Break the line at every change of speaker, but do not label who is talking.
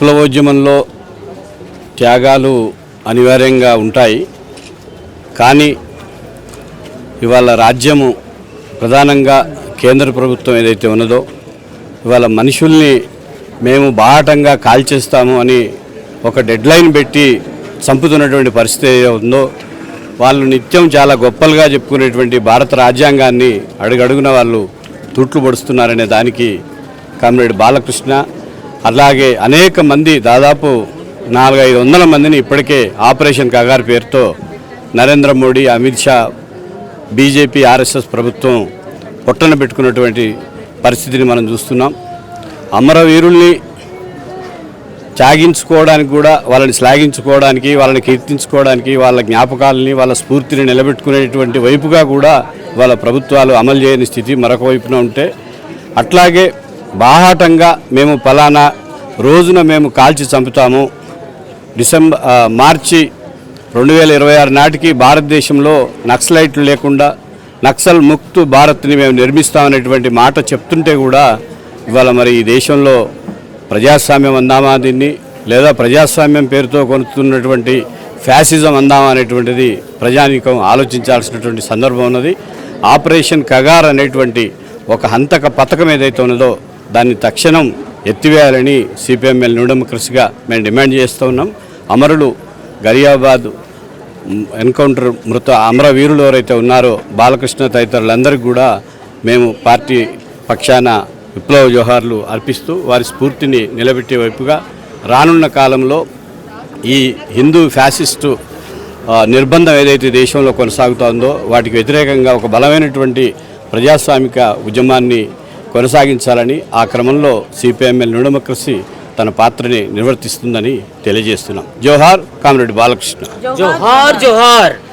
విప్లవోద్యమంలో త్యాగాలు అనివార్యంగా ఉంటాయి. కానీ ఇవాళ రాజ్యము ప్రధానంగా కేంద్ర ప్రభుత్వం ఏదైతే ఉన్నదో ఇవాళ మనుషుల్ని మేము బాహాటంగా కాల్చేస్తాము అని ఒక డెడ్లైన్ పెట్టి చంపుతున్నటువంటి పరిస్థితి ఉందో వాళ్ళు నిత్యం చాలా గొప్పలుగా చెప్పుకునేటువంటి భారత రాజ్యాంగాన్ని అడుగడుగున వాళ్ళు తూట్లు పొడుస్తున్నారనే దానికి కామ్రేడ్ బాలకృష్ణ అలాగే అనేక మంది దాదాపు నాలుగైదు వందల మందిని ఇప్పటికే ఆపరేషన్ కగారు పేరుతో నరేంద్ర మోడీ అమిత్ షా బీజేపీ ఆర్ఎస్ఎస్ ప్రభుత్వం పొట్టన పెట్టుకున్నటువంటి పరిస్థితిని మనం చూస్తున్నాం. అమరవీరుల్ని త్యాగించుకోవడానికి కూడా వాళ్ళని శ్లాఘించుకోవడానికి వాళ్ళని కీర్తించుకోవడానికి వాళ్ళ జ్ఞాపకాలని వాళ్ళ స్ఫూర్తిని నిలబెట్టుకునేటువంటి వైపుగా కూడా వాళ్ళ ప్రభుత్వాలు అమలు చేయని స్థితి మరొక వైపున ఉంటే అట్లాగే బాహాటంగా మేము ఫలానా రోజున మేము కాల్చి చంపుతాము. డిసెంబర్ మార్చి రెండు వేల ఇరవై ఆరు నాటికి భారతదేశంలో నక్సలైట్లు లేకుండా నక్సల్ ముక్తు భారత్ని మేము నిర్మిస్తామనేటువంటి మాట చెప్తుంటే కూడా ఇవాళ మరి ఈ దేశంలో ప్రజాస్వామ్యం అందామా దీన్ని? లేదా ప్రజాస్వామ్యం పేరుతో కొనుతున్నటువంటి ఫ్యాసిజం అందామా అనేటువంటిది ప్రజానీకం ఆలోచించాల్సినటువంటి సందర్భం ఉన్నది. ఆపరేషన్ కగార్ అనేటువంటి ఒక హంతక పథకం ఏదైతే ఉన్నదో దాన్ని తక్షణం ఎత్తివేయాలని సిపిఎంఎల్ న్యూ కృషిగా మేము డిమాండ్ చేస్తూ ఉన్నాం. అమరులు గరియాబాద్ ఎన్కౌంటర్ మృత అమరవీరులు ఎవరైతే ఉన్నారో బాలకృష్ణ తదితరులందరికీ కూడా మేము పార్టీ పక్షాన విప్లవ జోహార్లు అర్పిస్తూ వారి స్ఫూర్తిని నిలబెట్టే వైపుగా రానున్న కాలంలో ఈ హిందూ ఫ్యాసిస్టు నిర్బంధం ఏదైతే దేశంలో కొనసాగుతోందో వాటికి వ్యతిరేకంగా ఒక బలమైనటువంటి ప్రజాస్వామిక ఉద్యమాన్ని కొనసాగించాలని ఆ క్రమంలో సిపిఎంఎల్ న్యూడమోక్రసీ తన పాత్రని నిర్వర్తిస్తుందని తెలియజేస్తున్నాం. జోహార్ కామ్రేడ్ బాలకృష్ణ.
జోహార్ జోహార్.